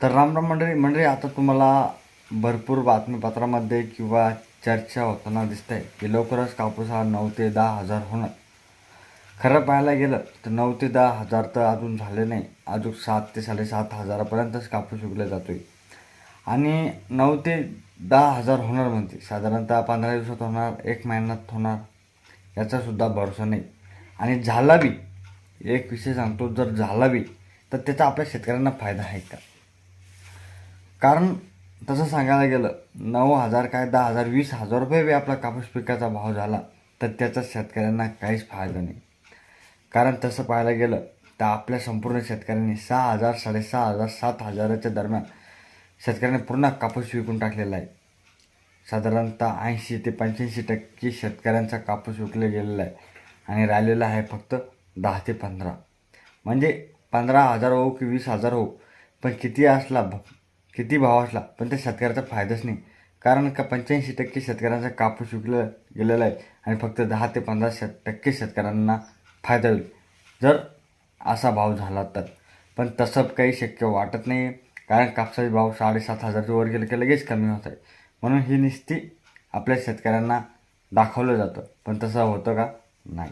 तर रामराम मंडळी मंडळी आता तुम्हाला भरपूर बातमीपत्रामध्ये किंवा चर्चा होताना दिसतंय की लवकरच कापूस हा नऊ ते दहा हजार होणार. खरं पाहायला गेलं तर नऊ ते दहा हजार तर अजून झाले नाही. अजून सात ते साडेसात हजारापर्यंतच कापूस विकला आहे आणि नऊ ते दहा हजार होणार म्हणते. साधारणतः पंधरा दिवसात होणार एक महिन्यात होणार याचासुद्धा भरोसा नाही. आणि झाला बी एक विषय सांगतो जर झाला बी तर त्याचा आपल्या शेतकऱ्यांना फायदा आहे का? कारण तसं सांगायला गेलं नऊ हजार काय दहा हजार वीस हजार रुपये बी आपला कापूस पिकाचा भाव झाला तर त्याचा शेतकऱ्यांना काहीच फायदा नाही. कारण तसं पाहायला गेलं तर आपल्या संपूर्ण शेतकऱ्यांनी सहा हजार साडेसहा हजार सात हजाराच्या दरम्यान शेतकऱ्यांनी पूर्ण कापूस विकून टाकलेला आहे. साधारणतः ऐंशी ते पंच्याऐंशी टक्के शेतकऱ्यांचा कापूस विकला गेलेला आहे आणि राहिलेला आहे फक्त दहा ते पंधरा. म्हणजे पंधरा हजार हो की वीस हजार हो पण किती असला किती भाव असला पण त्या शेतकऱ्याचा फायदाच नाही. कारण का पंच्याऐंशी टक्के शेतकऱ्यांचा कापूस विकला गेलेला आहे आणि फक्त दहा ते पंधरा शेत टक्के शेतकऱ्यांना फायदा होईल. जर असा भाव झाला तर. पण तसं काही शक्य वाटत नाही कारण कापसाचे भाव साडेसात हजारच्या वर गेले की लगेच कमी होत आहे म्हणून ही निस्ती आपल्या शेतकऱ्यांना दाखवलं जातं. पण तसं होतं का? नाही.